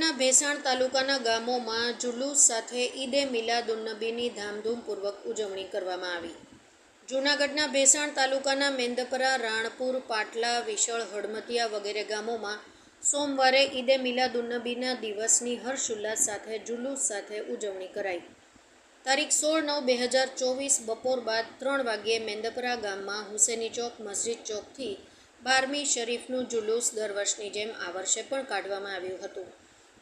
જૂનાગઢના ભેસાણ તાલુકાના ગામોમાં જુલુસ સાથે ઈદે મિલાદુન્નબીની ધામધૂમપૂર્વક ઉજવણી કરવામાં આવી. જૂનાગઢના ભેસાણ તાલુકાના મેંદપરા, રાણપુર, પાટલા, વિશળ હળમતિયા વગેરે ગામોમાં સોમવારે ઈદે મિલાદુન્નબીના દિવસની હર્ષોલ્લાસ સાથે જુલુસ સાથે ઉજવણી કરાઈ. તારીખ સોળ નવ બે હજાર ચોવીસ બપોર બાદ ત્રણ વાગ્યે મેંદપરા ગામમાં હુસેની ચોક, મસ્જિદ ચોકથી બારમી શરીફનું જુલુસ દર વર્ષની જેમ આ વર્ષે પણ કાઢવામાં આવ્યું હતું.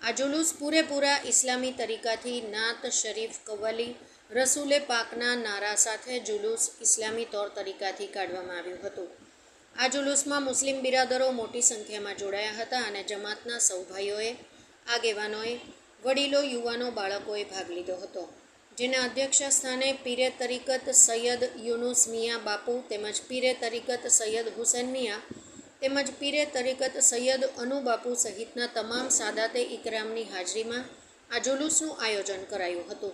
આ જુલુસ પૂરેપૂરા ઇસ્લામી તરીકાથી નાત શરીફ કવાલી રસૂલે પાકના નારા સાથે જુલુસ ઇસ્લામી તોર તરીકાથી કાઢવામાં આવ્યું હતું. આ જુલુસમાં મુસ્લિમ બિરાદરો મોટી સંખ્યામાં જોડાયા હતા અને જમાતના સૌ ભાઈઓએ, આગેવાનોએ, વડીલો, યુવાનો, બાળકોએ ભાગ લીધો હતો. જેના અધ્યક્ષ સ્થાને પીરે તરીકત સૈયદ યુનુસ મિયા બાપુ તેમજ પીરે તરીકત સૈયદ હુસેન મિયા તેમજ પીરે તરીકત સૈયદ અનુબાપુ સહિતના તમામ સાદાતે ઇકરામની હાજરીમાં આ જુલુસનું આયોજન કરાયું હતું.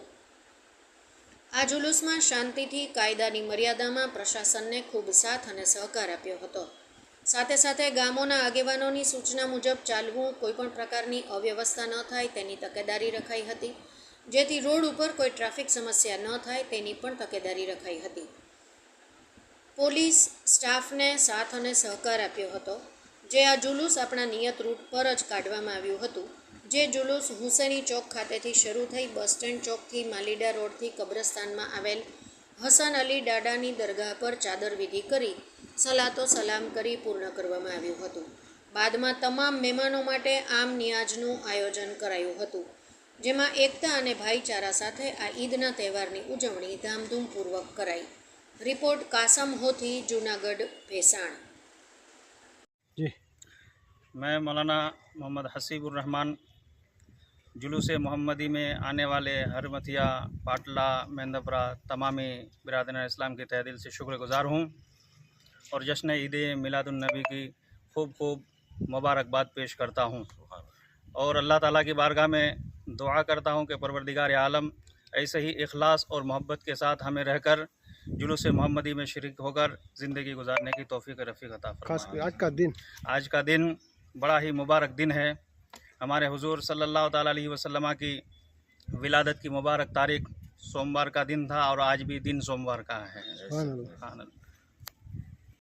આ જુલુસમાં શાંતિથી, કાયદાની મર્યાદામાં પ્રશાસનને ખૂબ સાથ અને સહકાર આપ્યો હતો. સાથે સાથે ગામોના આગેવાનોની સૂચના મુજબ ચાલવું કોઈપણ પ્રકારની અવ્યવસ્થા ન થાય તેની તકેદારી રખાઈ હતી. જેથી રોડ ઉપર કોઈ ટ્રાફિક સમસ્યા ન થાય તેની પણ તકેદારી રખાઈ હતી. પોલીસ સ્ટાફને સાથ અને સહકાર આપ્યો હતો, જે આ જુલુસ આપણા નિયત રૂટ પર જ કાઢવામાં આવ્યું હતું. જે જુલુસ હુસેની ચોક ખાતેથી શરૂ થઈ બસ સ્ટેન્ડ ચોકથી માલીડા રોડથી કબ્રસ્તાનમાં આવેલ હસન અલી ડાડાની દરગાહ પર ચાદર વિધિ કરી સલાતો સલામ કરી પૂર્ણ કરવામાં આવ્યું હતું. બાદમાં તમામ મહેમાનો માટે આમ નિયાજનું આયોજન કરાયું હતું, જેમાં એકતા અને ભાઈચારા સાથે આ ઈદના તહેવારની ઉજવણી ધામધૂમપૂર્વક કરાઈ. રિપોર્ટ કાસમ હોથી જૂનાગઢ ભેસાણ जी मैं मौलाना मोहम्मद हसीबुररहमान जुलूस मोहम्मदी में आने वाले हरमतिया पाटला मेंदपरा तमामी बिरादन इस्लाम की तह दिल से शुक्रगुजार हूँ और जश्न ईद मिलादुलनबी की खूब खूब मुबारकबाद पेश करता हूँ और अल्लाह ताला की बारगाह में दुआ करता हूँ कि परवरदिगार आलम ऐसे ही इखलास और मोहब्बत के साथ हमें रहकर जुलूस मोहम्मदी में शर्क होकर ज़िंदगी गुजारने की तोफ़ी रफ़ी अता खास आज का दिन। आज का दिन बड़ा ही मुबारक दिन है। हमारे हजूर सल्ला तसलम अलैहि वसल्लम की विलादत की मुबारक तारीख सोमवार का दिन था और आज भी दिन सोमवार का है।